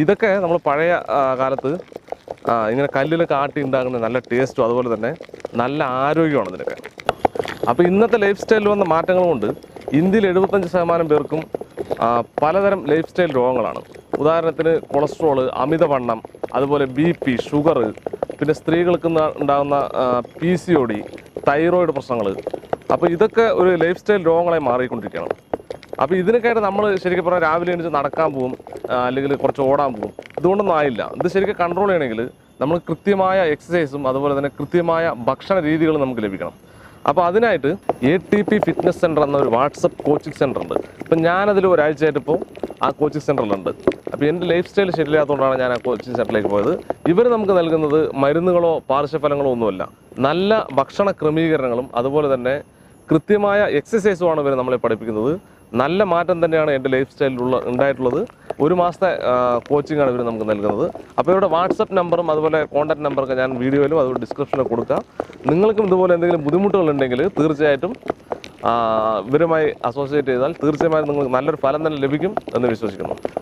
ഇതൊക്കെ നമ്മൾ പഴയ കാലത്ത് ഇങ്ങനെ കല്ലിലൊക്കെ ആട്ടി ഉണ്ടാകുന്ന നല്ല ടേസ്റ്റും അതുപോലെ തന്നെ നല്ല ആരോഗ്യമാണ് ഇതിനൊക്കെ. അപ്പോൾ ഇന്നത്തെ ലൈഫ് സ്റ്റൈലിൽ വന്ന മാറ്റങ്ങൾ കൊണ്ട് ഇന്ത്യയിൽ എഴുപത്തഞ്ച് ശതമാനം പേർക്കും പലതരം ലൈഫ് സ്റ്റൈൽ രോഗങ്ങളാണ്. ഉദാഹരണത്തിന് കൊളസ്ട്രോൾ അമിതവണ്ണം അതുപോലെ ബി പി ഷുഗർ പിന്നെ സ്ത്രീകൾക്ക് ഉണ്ടാകുന്ന P C O D thyroid പ്രശ്നങ്ങൾ അപ്പോൾ ഇതൊക്കെ ഒരു ലൈഫ് സ്റ്റൈൽ രോഗങ്ങളായി മാറിക്കൊണ്ടിരിക്കുകയാണ്. അപ്പോൾ ഇതിനൊക്കെയായിട്ട് നമ്മൾ ശരിക്കും പറഞ്ഞാൽ രാവിലെ എണീച്ച് നടക്കാൻ പോകും അല്ലെങ്കിൽ കുറച്ച് ഓടാൻ പോകും. ഇതുകൊണ്ടൊന്നും ആയില്ല. ഇത് ശരിക്കും കൺട്രോൾ ചെയ്യണമെങ്കിൽ നമ്മൾ കൃത്യമായ എക്സസൈസും അതുപോലെ തന്നെ കൃത്യമായ ഭക്ഷണ രീതികളും നമുക്ക് ലഭിക്കണം. അപ്പോൾ അതിനായിട്ട് A T P fitness centre എന്നൊരു വാട്സപ്പ് കോച്ചിങ് സെന്റർ ഉണ്ട്. ഇപ്പം ഞാനതിൽ ഒരാഴ്ചയായിട്ട് ഇപ്പോൾ ആ കോച്ചിങ് സെന്ററിലുണ്ട് അപ്പോൾ എന്റെ ലൈഫ് സ്റ്റൈൽ ശരിയില്ലാത്തതുകൊണ്ടാണ് ഞാൻ ആ കോച്ചിങ് സെന്ററിലേക്ക് പോയത്. ഇവർ നമുക്ക് നൽകുന്നത് മരുന്നുകളോ പാർശ്വഫലങ്ങളോ ഒന്നുമല്ല. നല്ല ഭക്ഷണ ക്രമീകരണങ്ങളും അതുപോലെ തന്നെ കൃത്യമായ എക്സസൈസുമാണ് ഇവർ നമ്മളെ പഠിപ്പിക്കുന്നത്. നല്ല മാറ്റം തന്നെയാണ് എന്റെ ലൈഫ് സ്റ്റൈലിലുള്ള ഉണ്ടായിട്ടുള്ളത്. ഒരു മാസത്തെ കോച്ചിങ് ആണ് ഇവർ നമുക്ക് നൽകുന്നത്. അപ്പോൾ ഇവരുടെ വാട്സപ്പ് നമ്പറും അതുപോലെ കോൺടാക്ട് നമ്പറൊക്കെ ഞാൻ വീഡിയോയിലും അതുപോലെ ഡിസ്ക്രിപ്ഷനിലും കൊടുക്കാം. നിങ്ങൾക്കും ഇതുപോലെ എന്തെങ്കിലും ബുദ്ധിമുട്ടുകളുണ്ടെങ്കിൽ തീർച്ചയായിട്ടും ഇവരുമായി അസോസിയേറ്റ് ചെയ്താൽ തീർച്ചയായും നിങ്ങൾക്ക് നല്ലൊരു ഫലം തന്നെ ലഭിക്കും എന്ന് വിശ്വസിക്കുന്നു.